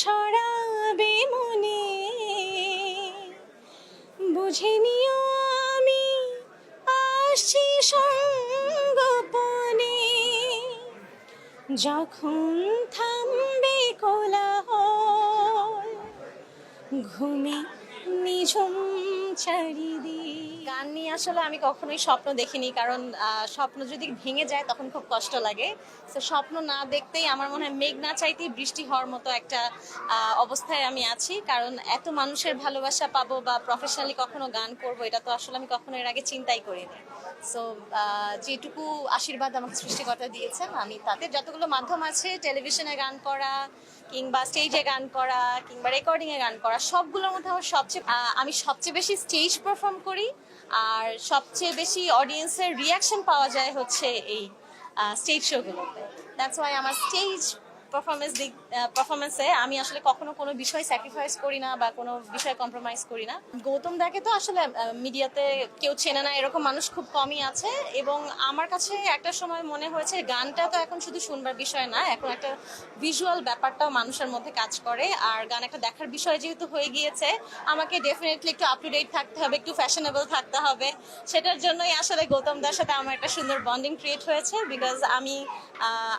সরাবে মনে। বুঝে নিও আমি আসছি সঙ্গপনে যখন থামবে কোলাহল ঘুমে নিঝুম গান নিয়ে আসলে আমি কখনোই স্বপ্ন দেখিনি, কারণ স্বপ্ন যদি ভেঙে যায় তখন খুব কষ্ট লাগে। তো স্বপ্ন না দেখতেই আমার মনে হয় মেঘ না চাইতেই বৃষ্টি হওয়ার মতো একটা অবস্থায় আমি আছি। কারণ এত মানুষের ভালোবাসা পাবো বা প্রফেশনালি কখনো গান করব, এটা তো আসলে আমি কখনো এর আগে চিন্তাই করিনি। সো যেটুকু আশীর্বাদ আমাকে সৃষ্টিকর্তা দিয়েছেন, আমি তাতে যতগুলো মাধ্যম আছে টেলিভিশনে গান করা, কিংবা স্টেজে গান করা, কিংবা রেকর্ডিং এ গান করা, সবগুলোর মধ্যে আমার সবচেয়ে আমি সবচেয়ে বেশি স্টেজ পারফর্ম করি। আর সবচেয়ে বেশি অডিয়েন্সের রিয়াকশন পাওয়া যায় হচ্ছে এই স্টেজ শোগুলোতে দ্যাটস ওয়াই আমার স্টেজ পারফরমেন্স দিক পারফরমেন্সে আমি আসলে কখনো কোনো বিষয় স্যাক্রিফাইস করি না বা কোনো বিষয় কম্প্রোমাইজ করি না। গৌতম দাকে তো আসলে মিডিয়াতে কেউ চেনে না, এরকম মানুষ খুব কমই আছে। এবং আমার কাছে একটা সময় মনে হয়েছে, গানটা তো এখন শুধু শুনবার বিষয় না, এখন একটা ভিজুয়াল ব্যাপারটাও মানুষের মধ্যে কাজ করে। আর গান একটা দেখার বিষয় যেহেতু হয়ে গিয়েছে, আমাকে ডেফিনেটলি একটু আপ টু ডেট থাকতে হবে, একটু ফ্যাশনেবল থাকতে হবে। সেটার জন্যই আসলে গৌতম দার সাথে আমার একটা সুন্দর বন্ডিং ক্রিয়েট হয়েছে। বিকজ আমি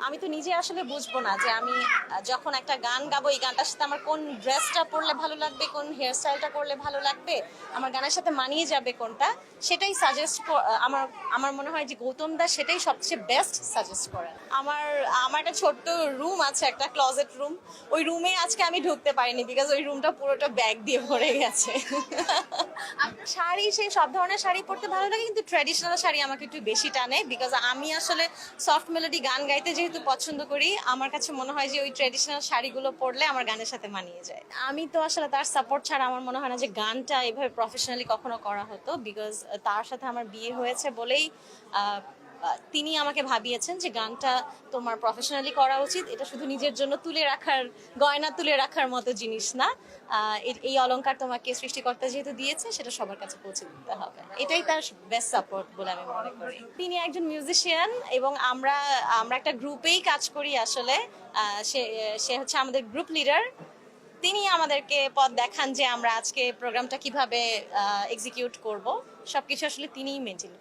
আমি তো নিজে আসলে বুঝব না যে আমি আহ, যখন একটা গান গাবো এই গানটার সাথে আমার কোন ড্রেসটা পরলে ভালো লাগবে কোন হেয়ার স্টাইলটা করলে ভালো লাগবে আমার গানের সাথে মানিয়ে যাবে কোনটা সেটাই সাজেস্ট আমার আমার মনে হয় যে গৌতম দা সেটাই সবচেয়ে বেস্ট সাজেস্ট করেন। আমার আমার একটা ছোট্ট রুম আছে একটা ক্লোজেট রুম ওই রুমে আজকে আমি ঢুকতে পারিনি বিকজ ওই রুমটা পুরোটা ব্যাগ দিয়ে ভরে গেছে। আপনার শাড়ি সেই সব ধরনের শাড়ি পরতে ভালো লাগে কিন্তু ট্র্যাডিশনাল শাড়ি আমাকে একটু বেশি টানে বিকজ আমি আসলে সফট মেলোডি গান গাইতে যেহেতু পছন্দ করি আমার কাছে মনে হয় যে ওই ট্র্যাডিশনাল শাড়িগুলো পরলে আমার গানের সাথে মানিয়ে যায়। আমি তো আসলে তার সাপোর্ট ছাড়া আমার মনে হয় না যে গানটা এভাবে প্রফেশনালি কখনো করা হতো বিকজ তার সাথে আমার বিয়ে হয়েছে বলেই তিনি আমাকে ভাবিয়েছেন যে গানটা তোমার প্রফেশনালি করা উচিত। এটা শুধু নিজের জন্য তুলে রাখার, গয়না তুলে রাখার মতো জিনিস না। এই অলংকার তোমাকে সৃষ্টিকর্তা যেহেতু দিয়েছে, সেটা সবার কাছে পৌঁছে দিতে হবে। এটাই তার বেস্ট সাপোর্ট বলে আমি মনে করি। তিনি একজন মিউজিশিয়ান এবং আমরা আমরা একটা গ্রুপেই কাজ করি আসলে। সে সে হচ্ছে আমাদের গ্রুপ লিডার তিনি আমাদেরকে পথ দেখান যে আমরা আজকে প্রোগ্রামটা কীভাবে এক্সিকিউট করব। সবকিছু আসলে তিনিই মেনটেন